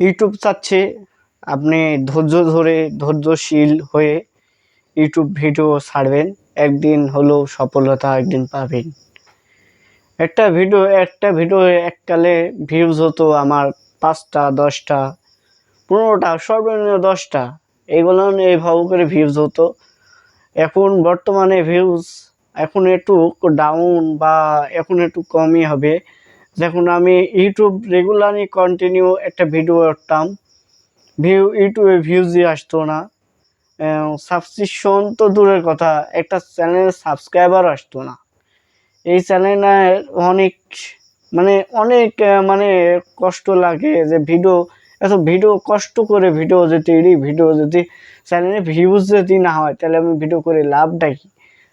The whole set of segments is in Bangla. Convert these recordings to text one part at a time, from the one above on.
ইউটিউব চাচ্ছে আপনি ধৈর্য ধরে ধৈর্যশীল হয়ে ইউটিউব ভিডিও ছাড়বেন, একদিন হলেও সফলতা একদিন পাবেন। একটা ভিডিও একটা ভিডিও, এককালে ভিউজ হতো আমার পাঁচটা, দশটা, পনেরোটা, সর্বনিম্ন দশটা। এগুলো এইভাবে করে ভিউজ হতো। এখন বর্তমানে ভিউজ এখন একটু ডাউন বা এখন একটু কমই হবে। যখন আমি ইউটিউব রেগুলারলি কন্টিনিউ একটা ভিডিও করতাম। ভিউ ইউটিউবে ভিউজই আসতো না। সাবস্ক্রিপশন তো দূরের কথা, একটা চ্যানেলের সাবস্ক্রাইবার আসতো না। এই চ্যানেলে অনেক মানে অনেক মানে কষ্ট লাগে যে ভিডিও এত ভিডিও কষ্ট করে ভিডিও যদি তৈরি ভিডিও যদি চ্যানেলে ভিউজ যদি না হয়, তাহলে আমি ভিডিও করে লাভটা কি?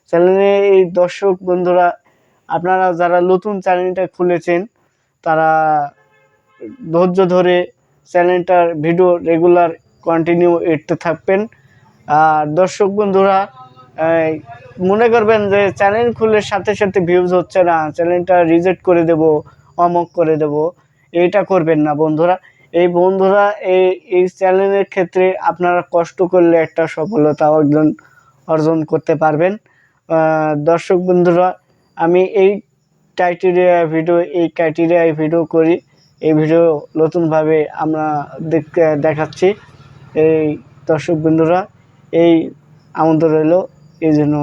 চ্যানেলে এই দর্শক বন্ধুরা, আপনারা যারা নতুন চ্যানেলটা খুলেছেন তারা ধৈর্য ধরে চ্যানেলটার ভিডিও রেগুলার কন্টিনিউ এড়তে থাকবেন। আর দর্শক বন্ধুরা মনে করবেন যে চ্যানেল খুলে সাথে সাথে ভিউজ হচ্ছে না, চ্যানেলটা রিজেক্ট করে দেব অমক করে দেব এটা করবেন না বন্ধুরা। এই বন্ধুরা, এই এই চ্যানেলের ক্ষেত্রে আপনারা কষ্ট করলে একটা সফলতা অর্জন অর্জন করতে পারবেন। দর্শক বন্ধুরা, আমি এই ক্রাইটেরিয়া ভিডিও এই ক্রাইটেরিয়ায় ভিডিও করি। এই ভিডিও নতুনভাবে আমরা দেখ- দেখাচ্ছি এই দর্শক বন্ধুরা এই আমন্ত্রণ রইল। এই জন্য